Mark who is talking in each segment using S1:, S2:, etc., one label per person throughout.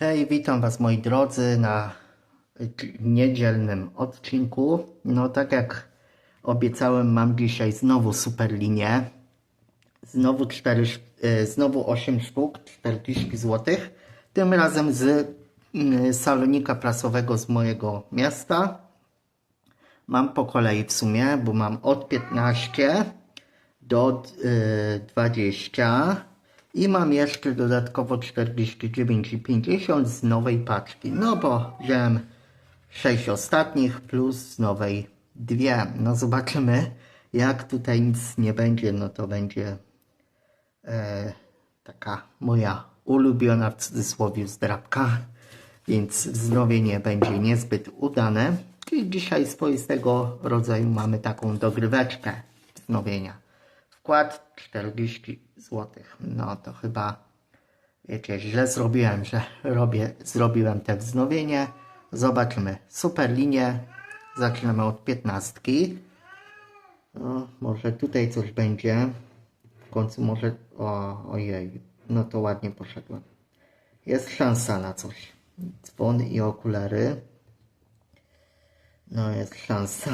S1: Hej, witam Was moi drodzy na niedzielnym odcinku. No tak jak obiecałem, mam dzisiaj znowu super linię. Znowu 4, sz- e, znowu 8 sztuk, 40 zł. Tym razem z mm, salonika prasowego z mojego miasta. Mam po kolei w sumie, bo mam od 15 do y, 20 i mam jeszcze dodatkowo 49,50 z nowej paczki. No bo wziąłem 6 ostatnich plus z nowej dwie. No zobaczymy, jak tutaj nic nie będzie, no to będzie e, taka moja ulubiona w cudzysłowie zdrabka, więc wznowienie będzie niezbyt udane. I dzisiaj swoistego rodzaju mamy taką dogryweczkę wznowienia. Wkład 40 zł. No to chyba wiecie, źle zrobiłem, że robię, zrobiłem te wznowienie. Zobaczymy. Super linię. Zaczynamy od 15. No, może tutaj coś będzie. W końcu może... O, ojej, no to ładnie poszedłem. Jest szansa na coś. Dzwon i okulary. No jest szansa.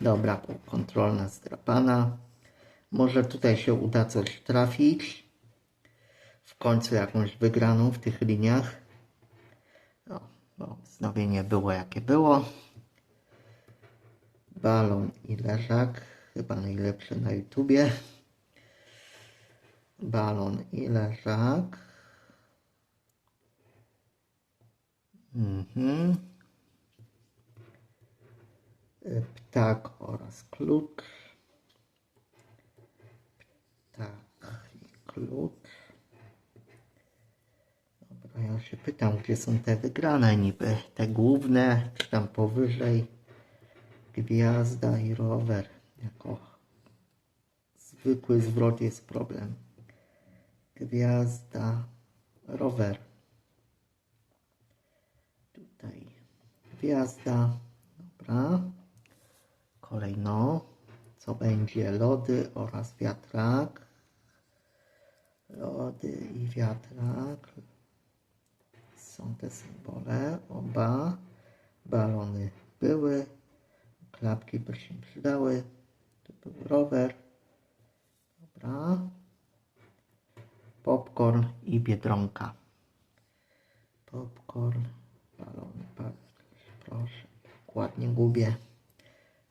S1: Dobra, kontrolna zdrapana. Może tutaj się uda coś trafić. W końcu jakąś wygraną w tych liniach. No, bo wznowienie było jakie było. Balon i leżak. Chyba najlepszy na YouTubie. Balon i leżak. Mhm. Ptak oraz klucz. Tak, i klucz. Dobra, ja się pytam, gdzie są te wygrane niby, te główne, czy tam powyżej. Gwiazda i rower. Jako zwykły zwrot jest problem. Gwiazda, rower. Tutaj gwiazda. Dobra. Kolejno, co będzie lody oraz wiatrak. Lody i wiatrak. Są te symbole, oba. Balony były. Klapki by się przydały. Tu był rower. Dobra. Popcorn i biedronka. Popcorn, balony, proszę. Ładnie gubię.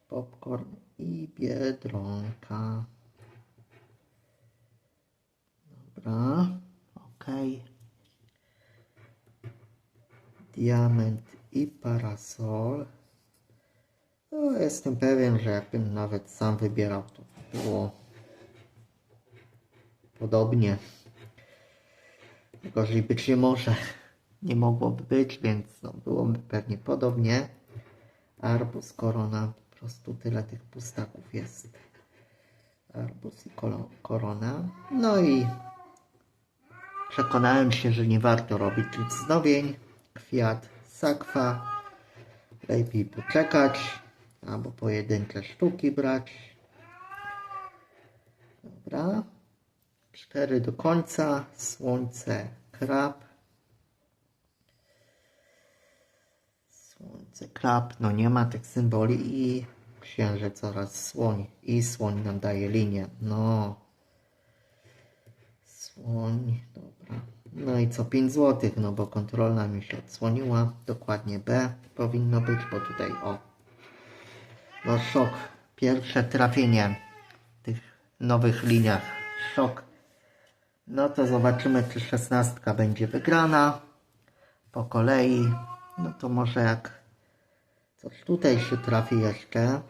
S1: Popcorn i biedronka. Dobra, ok. Diament i parasol. No, jestem pewien, że jakbym nawet sam wybierał, to by było podobnie. Gorzej być nie może. Nie mogłoby być, więc no, byłoby pewnie podobnie. Arbus, korona, po prostu tyle tych pustaków jest. Arbus i korona. No i przekonałem się, że nie warto robić wznowień. Kwiat, sakwa. Lepiej poczekać, albo pojedyncze sztuki brać. Dobra. Cztery do końca. Słońce, krab. Słońce, krab, no nie ma tych symboli i księżyc oraz słoń. I słoń nam daje linię. No. Słoń, dobra. No i co 5 zł, no bo kontrolna mi się odsłoniła. Dokładnie B powinno być, bo tutaj o. No szok. Pierwsze trafienie w tych nowych liniach. Szok. No to zobaczymy, czy szesnastka będzie wygrana. Po kolei. No to może jak coś tutaj się trafi jeszcze.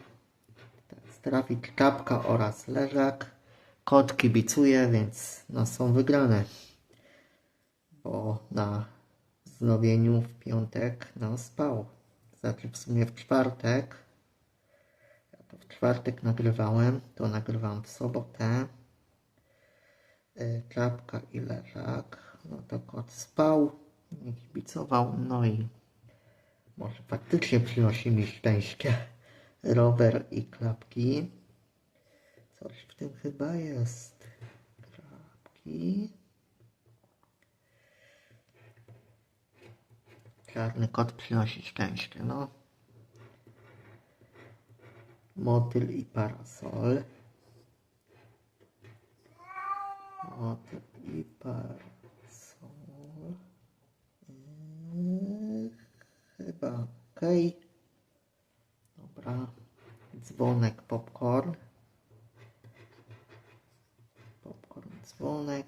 S1: Teraz trafi czapka oraz leżak. Kot kibicuje, więc no są wygrane. Bo na wznowieniu w piątek no spał. Znaczy w sumie w czwartek. Ja to w czwartek nagrywałem, to nagrywam w sobotę. Y, Czapka i leżak. No to kot spał, nie kibicował, no i może faktycznie przynosi mi szczęście. Rower i klapki. Coś w tym chyba jest. Klapki. Czarny kot przynosi szczęście, no. Motyl i parasol. Motyl i parasol. Yy, chyba okej. Dobra. Dzwonek, popcorn. Popcorn, dzwonek.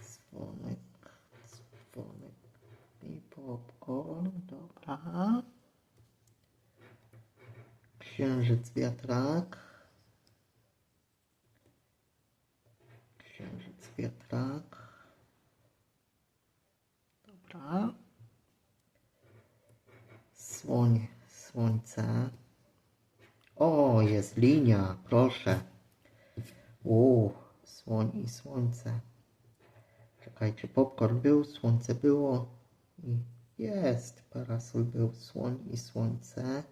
S1: Dzwonek, dzwonek i popcorn. Dobra. Księżyc, wiatrak. Księżyc, wiatrak. Dobra. Słoń, słońce. O, jest linia, proszę. U, słoń i słońce. Czekajcie, popcorn był, słońce było i jest. Parasol był, słoń i słońce.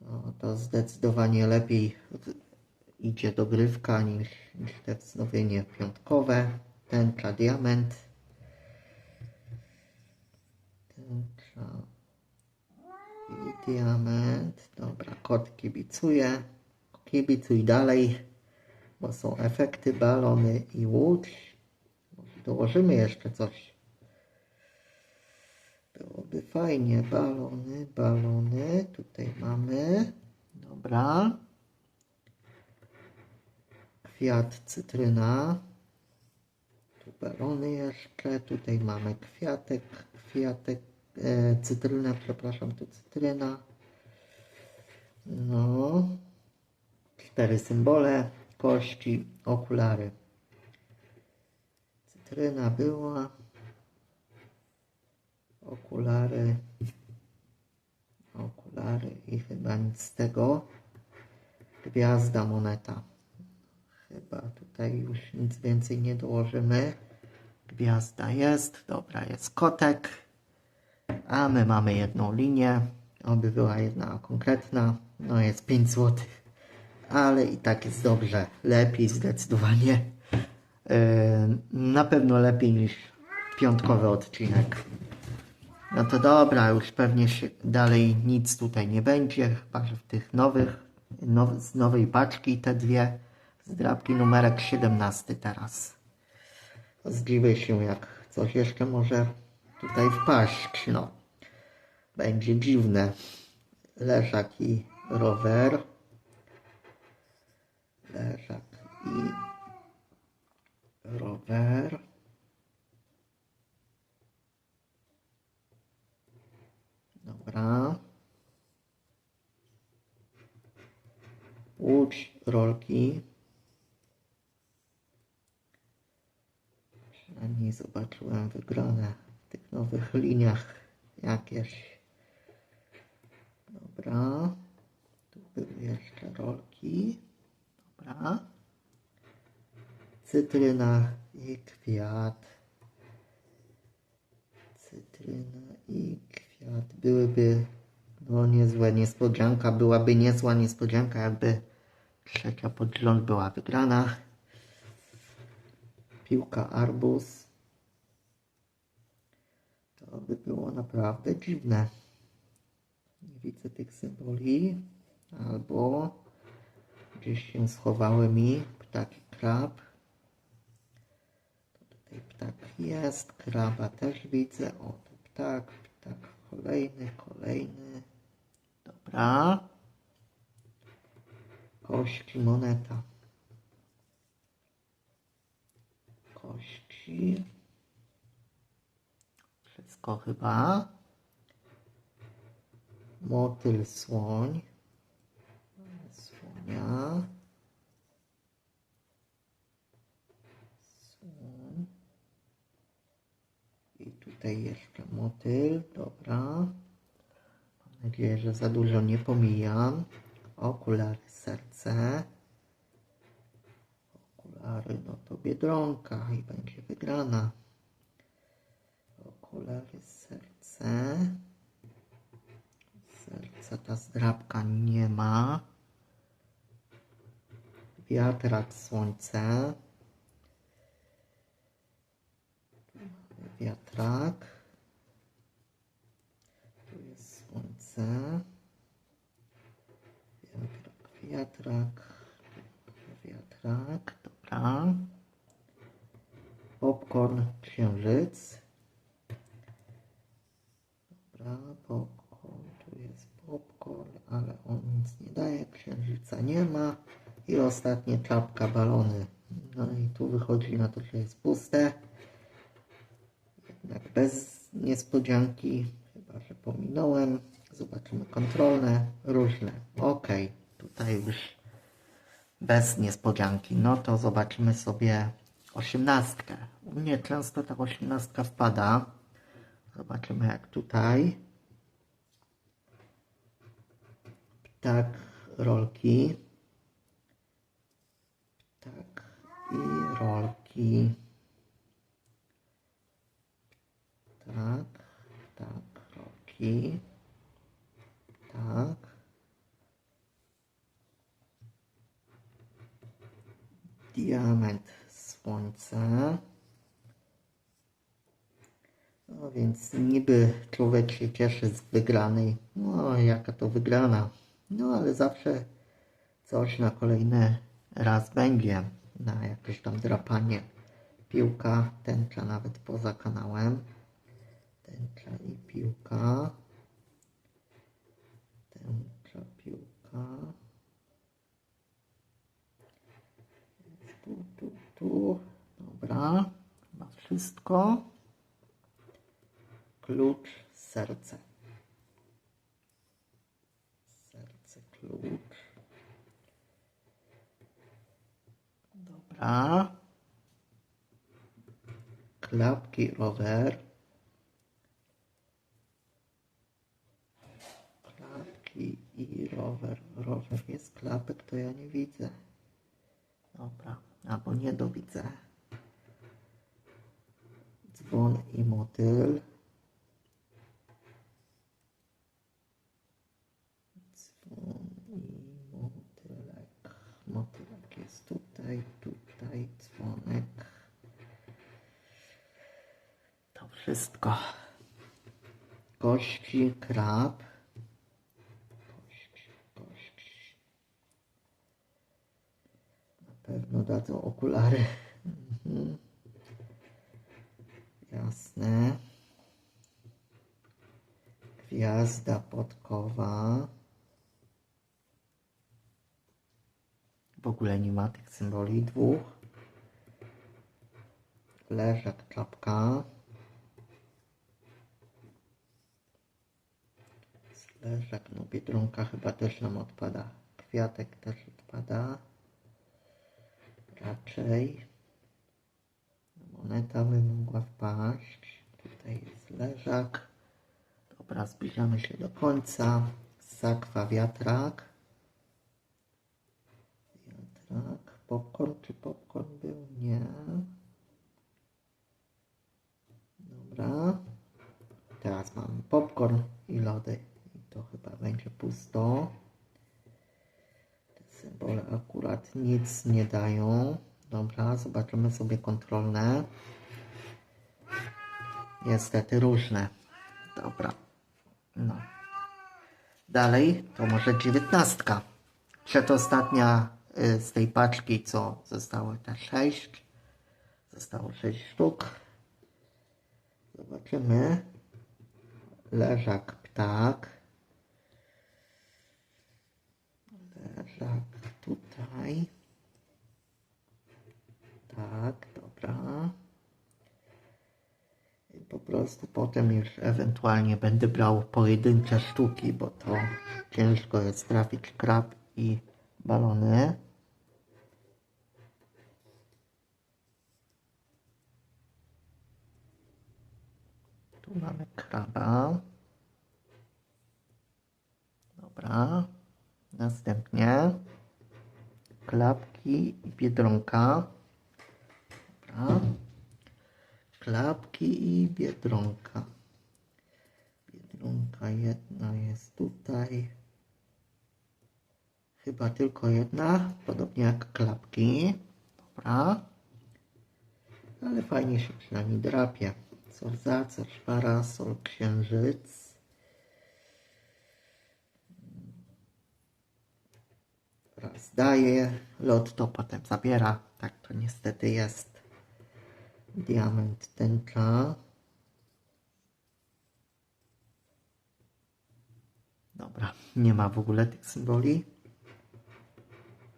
S1: No, to zdecydowanie lepiej idzie dogrywka niż, niż te wznowienie piątkowe. Tęcza, diament. Tęcza i diament. Dobra, kot kibicuje. Kibicuj dalej, bo są efekty, balony i łódź. Dołożymy jeszcze coś. Byłoby fajnie. Balony, balony. Tutaj mamy. Dobra. Kwiat, cytryna. Tu balony jeszcze. Tutaj mamy kwiatek, kwiatek, e, cytrynę, przepraszam, tu cytryna. No. Cztery symbole. Kości, okulary. Cytryna była. Okulary. Okulary i chyba nic z tego. Gwiazda, moneta. Chyba tutaj już nic więcej nie dołożymy. Gwiazda jest, dobra, jest kotek. A my mamy jedną linię. Oby była jedna konkretna. No jest 5 zł. Ale i tak jest dobrze. Lepiej zdecydowanie. Yy, na pewno lepiej niż piątkowy odcinek. No to dobra, już pewnie się dalej nic tutaj nie będzie, chyba że w tych nowych, now, z nowej paczki te dwie zdrabki numerek 17 teraz. Zdziwię się jak coś jeszcze może tutaj wpaść, no. Będzie dziwne. Leżak i rower. Leżak i rower. Dobra. Łódź, rolki. Przynajmniej zobaczyłem wygrane w tych nowych liniach jakieś. Dobra. Tu były jeszcze rolki. Dobra. Cytryna i kwiat. Cytryna i kwiat. Byłyby no niezłe niespodzianka. Byłaby niezła niespodzianka, jakby trzecia pod rząd była wygrana. Piłka arbuz. To by było naprawdę dziwne. Nie widzę tych symboli. Albo gdzieś się schowały mi ptaki krab. To tutaj ptak jest, kraba też widzę. O, tu ptak, ptak kolejny, kolejny. Dobra. Kości, moneta. Kości. Wszystko chyba. Motyl, słoń. Słonia. Słoń. I tutaj jeszcze motyl. Dobra. Mam nadzieję, że za dużo nie pomijam. Okulary, serce. Okulary, no to biedronka i będzie wygrana. Okulary, serce. Serca ta zdrabka nie ma wiatrak, słońce, wiatrak, tu jest słońce, wiatrak, wiatrak, wiatrak, dobra, popcorn, księżyc, ostatnie czapka, balony. No i tu wychodzi na to, że jest puste. Jednak bez niespodzianki, chyba że pominąłem. Zobaczymy kontrolne, różne. Ok, tutaj już bez niespodzianki. No to zobaczymy sobie osiemnastkę. U mnie często ta osiemnastka wpada. Zobaczymy jak tutaj. Ptak, rolki. Ptak i rolki. Tak, tak, rolki. Tak. Diament, słońce. No więc niby człowiek się cieszy z wygranej. No jaka to wygrana. No ale zawsze coś na kolejny raz będzie. Na jakieś tam drapanie. Piłka, tęcza nawet poza kanałem. Tęcza i piłka. Tęcza, piłka. Tu, tu, tu. Dobra. Chyba wszystko. Klucz, serce. Serce, klucz. Dobra. Klapki, rower. Klapki i rower. Rower jest klapek, to ja nie widzę. Dobra, albo nie dowidzę. Dzwon i motyl. Dzwon i motylek. Motylek jest tutaj, tutaj, dzwonek. To wszystko. Kości, krab. Kości, kości. Na pewno dadzą okulary. Mhm. Jasne. Gwiazda podkowa. W ogóle nie ma tych symboli dwóch. Leżak, czapka. Leżak, no biedronka chyba też nam odpada. Kwiatek też odpada. Raczej. Moneta by mogła wpaść. Tutaj jest leżak. Dobra, zbliżamy się do końca. Sakwa, wiatrak. Wiatrak. Popcorn, czy popcorn był? Nie. Dobra. Teraz mamy popcorn i lody. I to chyba będzie pusto. Symbole akurat nic nie dają. Dobra, zobaczymy sobie kontrolne. Niestety różne. Dobra. No. Dalej to może dziewiętnastka. Przedostatnia y, z tej paczki, co zostało te sześć. Zostało sześć sztuk. Zobaczymy. Leżak, ptak. Leżak tutaj. Tak, dobra. I po prostu potem już ewentualnie będę brał pojedyncze sztuki, bo to ciężko jest trafić krab i balony. Tu mamy kraba. Dobra. Następnie klapki i biedronka. Dobra. Klapki i biedronka. Biedronka jedna jest tutaj. Chyba tylko jedna, podobnie jak klapki. Dobra. Ale fajnie się przynajmniej drapie. Sol za, sol szpara, sol księżyc. Dobra, zdaje. Lot to potem zabiera. Tak to niestety jest. Diament tęcza. Dobra, nie ma w ogóle tych symboli.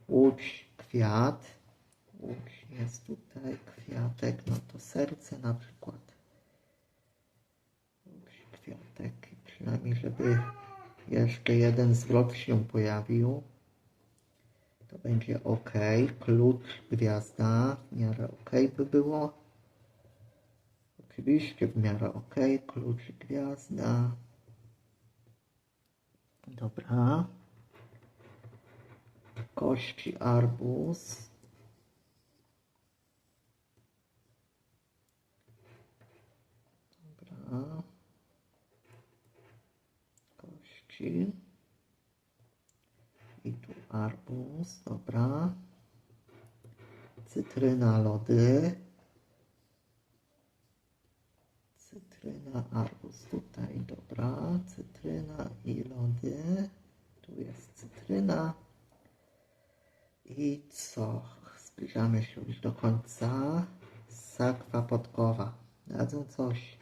S1: Łódź, kwiat. Łódź jest tutaj, kwiatek, no to serce na przykład. Łódź, kwiatek, przynajmniej żeby jeszcze jeden zwrot się pojawił. To będzie ok. Klucz, gwiazda, w miarę ok by było. Oczywiście w miarę ok. Klucz, gwiazda. Dobra. Kości, arbuz. Dobra. Kości. I tu arbuz, dobra. Cytryna, lody. Cytryna, arbuz tutaj, dobra. Cytryna i lody. Tu jest cytryna. I co? Zbliżamy się już do końca. Sakwa podkowa. Dadzą coś.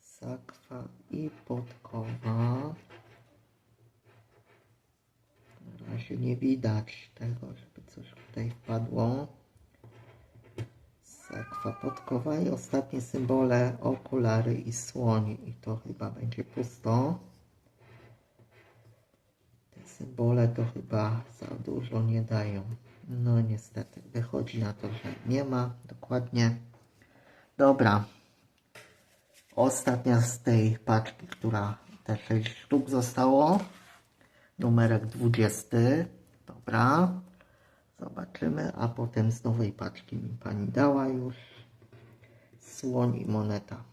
S1: Sakwa i podkowa. Na razie nie widać tego, żeby coś tutaj wpadło. Sakwa podkowa i ostatnie symbole okulary i słoń. I to chyba będzie pusto. Te symbole to chyba za dużo nie dają. No niestety, wychodzi na to, że nie ma dokładnie. Dobra. Ostatnia z tej paczki, która te 6 sztuk zostało. Numerek 20. Dobra. Zobaczymy, a potem z nowej paczki mi pani dała już. Słoń i moneta.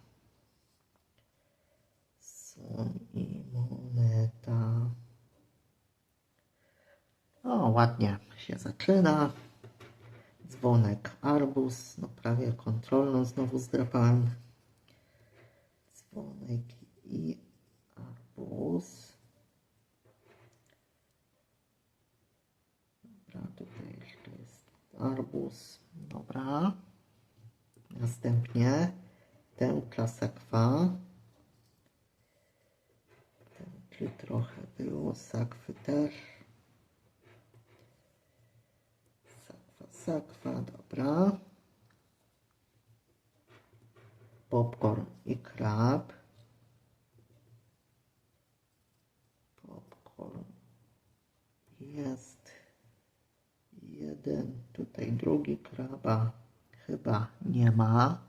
S1: Słoń i moneta. O, ładnie się zaczyna. Dzwonek arbus. No prawie kontrolną znowu zdrapałem. Dzwonek i arbus. Dobra, tutaj jeszcze jest arbus. Dobra. Następnie tęcza sakwa. Tęczy trochę było, sakwy też. Sakwa, sakwa, dobra. Popcorn i krab. Popcorn jest jeden, tutaj drugi kraba chyba nie ma.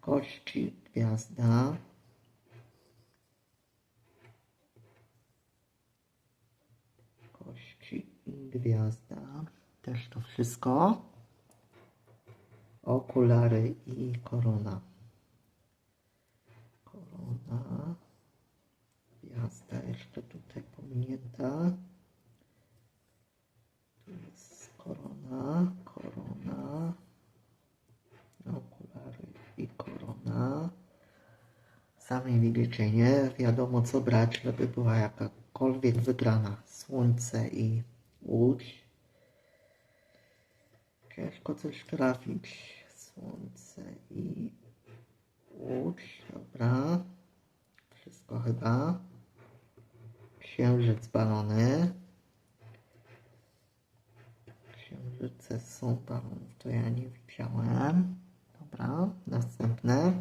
S1: Kości, gwiazda. Kości i gwiazda. Też to wszystko. Okulary i korona. Korona. Gwiazda jeszcze tutaj pominięta. Tu jest korona, korona. Okulary i korona. Same widzicie, nie wiadomo co brać, żeby była jakakolwiek wygrana. Słońce i łódź. Ciężko coś trafić. Słońce i łódź. Dobra. Wszystko chyba. Księżyc balony. Księżyce są balonów. To ja nie widziałem. Dobra. Następne.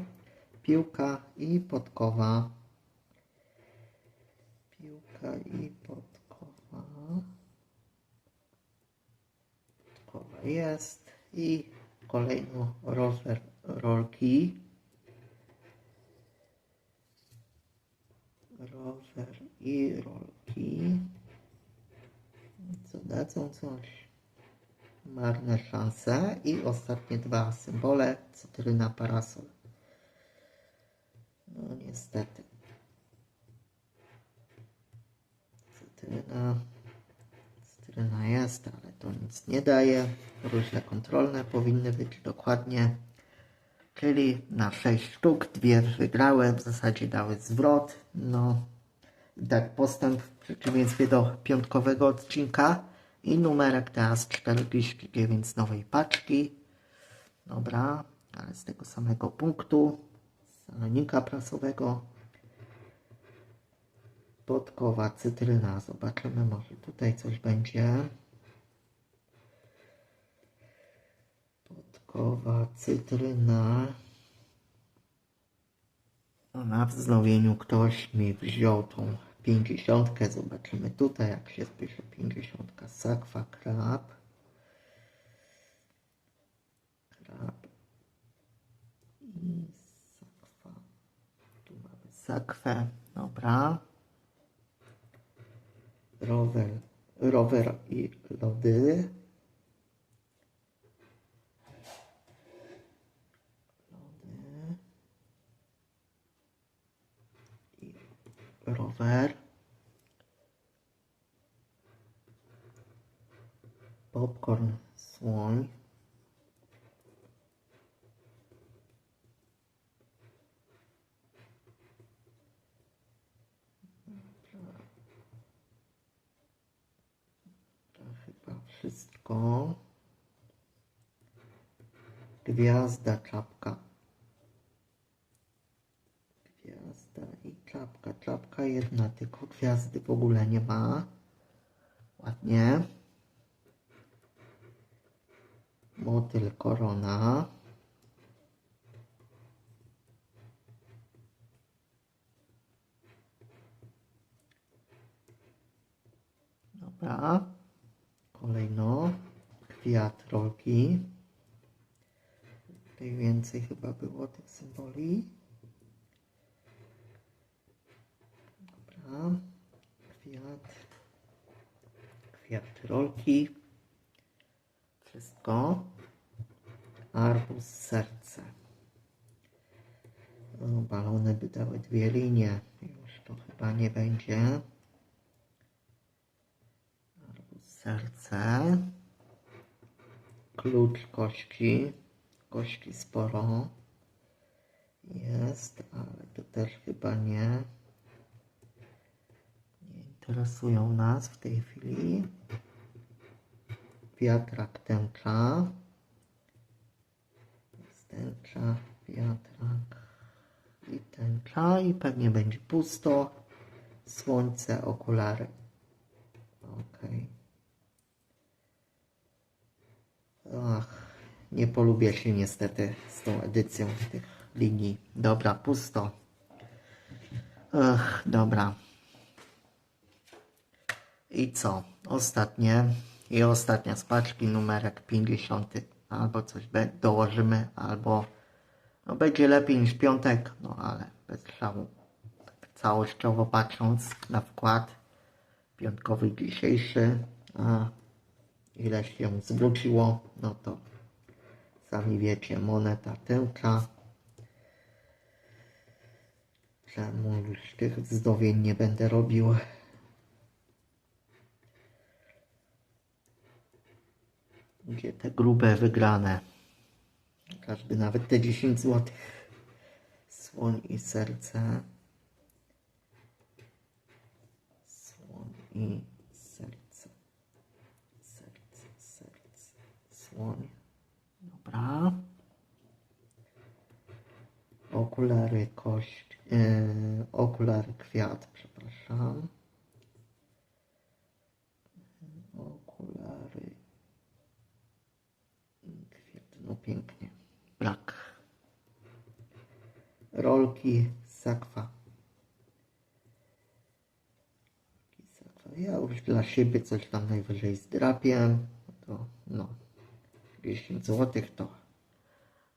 S1: Piłka i podkowa. Piłka i podkowa. Podkowa jest. I kolejno rower rolki. Rower i rolki. Co dadzą coś? Marne szanse. I ostatnie dwa symbole. Cytryna, parasol. No niestety. Cytryna. Cytryna jest, ale to nic nie daje. Różne kontrolne powinny być dokładnie. Czyli na 6 sztuk, dwie wygrałem, w zasadzie dały zwrot. No, I tak postęp w przeciwieństwie do piątkowego odcinka. I numerek teraz 49 z nowej paczki. Dobra, ale z tego samego punktu. Zamiennika prasowego. Podkowa, cytryna. Zobaczymy, może tutaj coś będzie. Podkowa, cytryna. A na wznowieniu ktoś mi wziął tą pięćdziesiątkę. Zobaczymy tutaj, jak się pisze pięćdziesiątka. Sakwa. Krab. I sakwa. Tu mamy sakwę. Dobra. Rower, rower i lody. Lody. I rower. Popcorn, słoń. To chyba wszystko. Gwiazda, czapka. Gwiazda i czapka. Czapka jedna, tylko gwiazdy w ogóle nie ma. Ładnie. Motyl, korona. Dobra. Kolejno. Kwiat, rolki. Tutaj więcej chyba było tych symboli. Dobra. Kwiat. Kwiat, rolki. Wszystko. Arbuz, serce. Balony by dały dwie linie. Już to chyba nie będzie. Arbuz, serce. Klucz, kości. Kości sporo. Jest, ale to też chyba nie. Nie interesują nas w tej chwili. Wiatrak, tęcza. Jest tęcza, wiatrak i tęcza. I pewnie będzie pusto. Słońce, okulary. Okej. Nie polubię się niestety z tą edycją tych linii. Dobra, pusto. Ach, dobra. I co? Ostatnie i ostatnia z paczki, numerek 50. Albo coś dołożymy, albo no będzie lepiej niż piątek, no ale bez szału. Tak całościowo patrząc na wkład piątkowy dzisiejszy, a ile się zwróciło, no to sami wiecie, moneta tęcza. Czemu już tych wznowień nie będę robił? Gdzie te grube wygrane? Każdy nawet te 10 zł. Słoń i serce. Słoń i serce. Serce, serce. Słoń. Dobra. Okulary, kość. Yy, okulary, kwiat, przepraszam. Okulary. Kwiat, no pięknie. Brak. Rolki, sakwa. Sakwa. Ja już dla siebie coś tam najwyżej zdrapię. To no. 10 zł to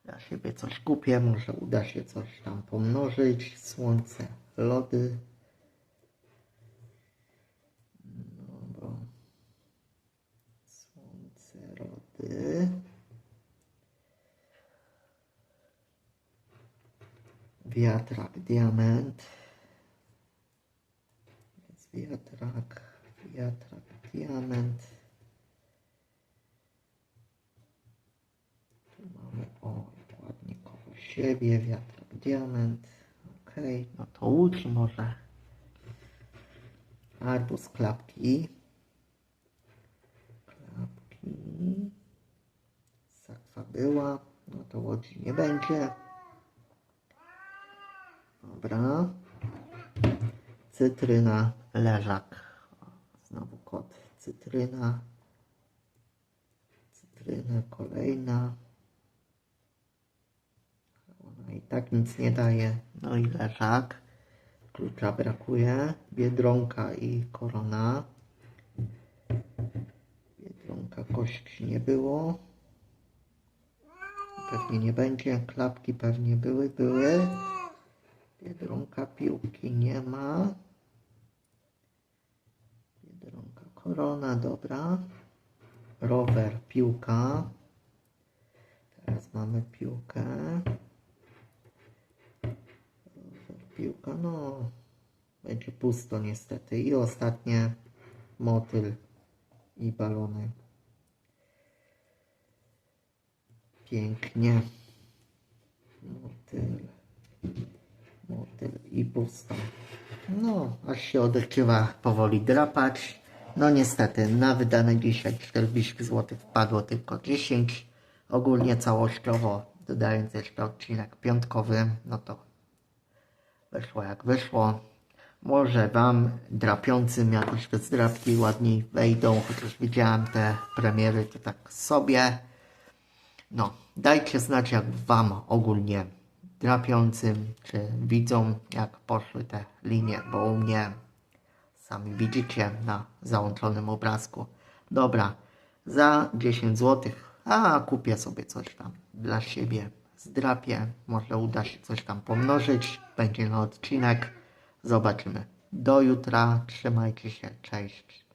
S1: dla siebie coś kupię. Może uda się coś tam pomnożyć. Słońce, lody. No bo słońce, lody. Wiatrak, diament. Wiatrak, wiatrak, diament. Tu mamy, o, ładnie koło siebie, wiatrak, diament. Okej, no to łódź może. Arbuz klapki. Klapki. Sakwa była. No to łodzi nie będzie. Dobra. Cytryna, leżak. Znowu kot. Cytryna. Cytryna kolejna. Ona i tak nic nie daje. No i leżak. Klucza brakuje. Biedronka i korona. Biedronka kości nie było. Pewnie nie będzie. Klapki pewnie były, były. Biedronka piłki nie ma. Biedronka korona, dobra. Rower, piłka. Teraz mamy piłkę. Piłka, no. Będzie pusto niestety. I ostatnie motyl i balony. Pięknie. Motyl. Motyl i pusto. No, aż się odechciewa powoli drapać. No niestety, na wydane dzisiaj 40 zł wpadło tylko 10. Ogólnie całościowo, dodając jeszcze odcinek piątkowy, no to wyszło jak wyszło. Może Wam drapiącym jakoś te zdrapki ładniej wejdą, chociaż widziałem te premiery to tak sobie. No, dajcie znać jak Wam ogólnie drapiącym, czy widzą jak poszły te linie, bo u mnie sami widzicie na załączonym obrazku. Dobra, za 10 zł, a kupię sobie coś tam dla siebie, zdrapię, może uda się coś tam pomnożyć, będzie na odcinek, zobaczymy. Do jutra, trzymajcie się, cześć.